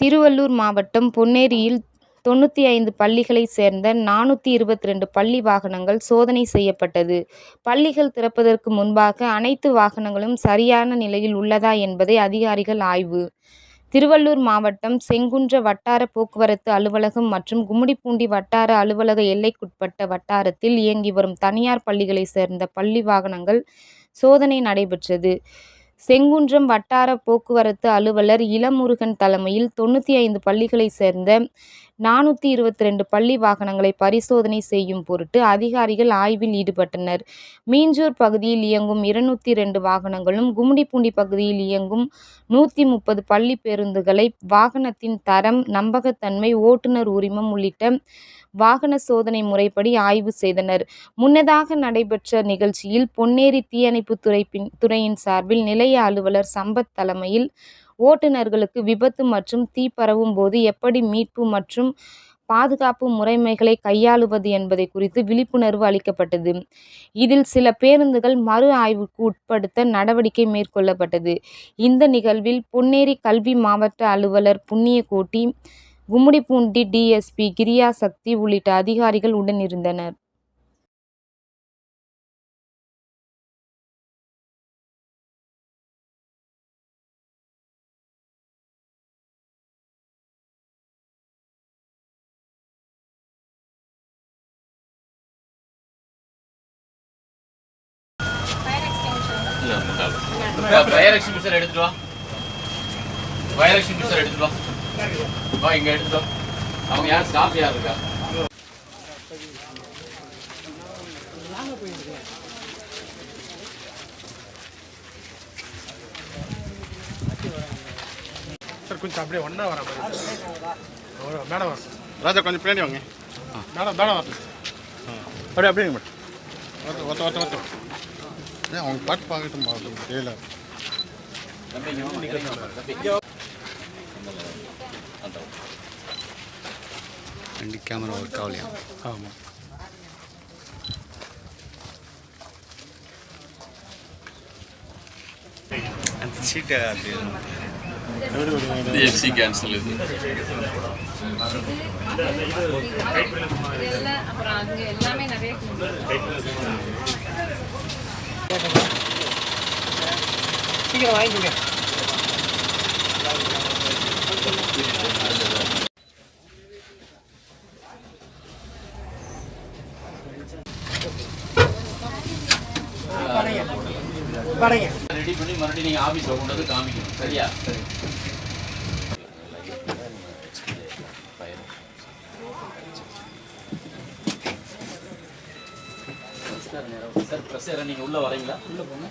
திருவள்ளூர் மாவட்டம் பொன்னேரியில் தொண்ணூற்றி ஐந்து பள்ளிகளைச் சேர்ந்த நானூற்றி இருபத்தி ரெண்டு பள்ளி வாகனங்கள் சோதனை செய்யப்பட்டது. பள்ளிகள் திறப்பதற்கு முன்பாக அனைத்து வாகனங்களும் சரியான நிலையில் உள்ளதா என்பதை அதிகாரிகள் ஆய்வு திருவள்ளூர் மாவட்டம் செங்குன்ற வட்டார போக்குவரத்து அலுவலகம் மற்றும் கும்மிடிப்பூண்டி வட்டார அலுவலக எல்லைக்குட்பட்ட வட்டாரத்தில் இயங்கி வரும் தனியார் பள்ளிகளைச் சேர்ந்த பள்ளி வாகனங்கள் சோதனை நடைபெற்றது. செங்குன்றம் வட்டார போக்குவரத்து அலுவலர் இளமுருகன் தலைமையில் தொண்ணூற்றி ஐந்து பள்ளிகளைச் சேர்ந்த நானூற்றி இருபத்தி ரெண்டு பள்ளி வாகனங்களை பரிசோதனை செய்யும் பொருட்டு அதிகாரிகள் ஆய்வில் ஈடுபட்டனர். மீஞ்சூர் பகுதியில் இயங்கும் இருநூற்றி ரெண்டு வாகனங்களும் கும்மிடிப்பூண்டி பகுதியில் இயங்கும் நூற்றி முப்பது பள்ளி பேருந்துகளை வாகனத்தின் தரம் நம்பகத்தன்மை ஓட்டுநர் உரிமம் உள்ளிட்ட வாகன சோதனை முறைப்படி ஆய்வு செய்தனர். முன்னதாக நடைபெற்ற நிகழ்ச்சியில் பொன்னேரி தீயணைப்புத்துறை துறையின் சார்பில் நிலைய அலுவலர் சம்பத் தலைமையில் ஓட்டுநர்களுக்கு விபத்து மற்றும் தீ பரவும் போது எப்படி மீட்பு மற்றும் பாதுகாப்பு முறைமைகளை கையாளுவது என்பதை குறித்து விழிப்புணர்வு அளிக்கப்பட்டது. இதில் சில பேருந்துகள் மறு ஆய்வுக்கு உட்படுத்த நடவடிக்கை மேற்கொள்ளப்பட்டது. இந்த நிகழ்வில் பொன்னேரி கல்வி மாவட்ட அலுவலர் Punniyakotti Gummidipoondi DSP S. P. Kiriyasakthi உள்ளிட்ட அதிகாரிகள் உடனிருந்தனர். ஃபயர் எக்ஸ்டிங்யூஷர் எடுத்துட்டு வா. ஃபயர் எக்ஸ்டிங்யூஷர் எடுத்துட்டு வா. வா இங்க எடுத்துட்டு வா. அவங்க யார்? ஸ்டாஃப் யார் இருக்கா? சார் கொஞ்சம் அப்படியே ஒன்றா வர மேடம் வர ராஜா கொஞ்சம் பின்னாடி வாங்க. மேடம் மேடம் வரட்டும். அப்படியே அப்படியே மேடம் ஒருத்த ஒருத்த ஒருத்த ஒருத்த ஏன் அவங்க பாட்டு பார்க்கட்டும் பார்க்கட்டும் தெரியல. ரெண்டு கேமரா ஒர்க் ஆகலையா ஆமாம் அந்த சீட்டை அப்படி இது எஃப்சி கேன்சல் இது இதெல்லாம் அப்புறம் அங்கே எல்லாமே நிறைய சீக்கிரம் வாங்கிக்கோங்க ரெடி பண்ணி மறுபடியும் நீங்க ஆபீஸ்ல கொண்டு வந்து காமிக்கணும். சரியா? சரி. சார் பிரஸ் நீங்க உள்ள வரீங்களா? உள்ள போங்க.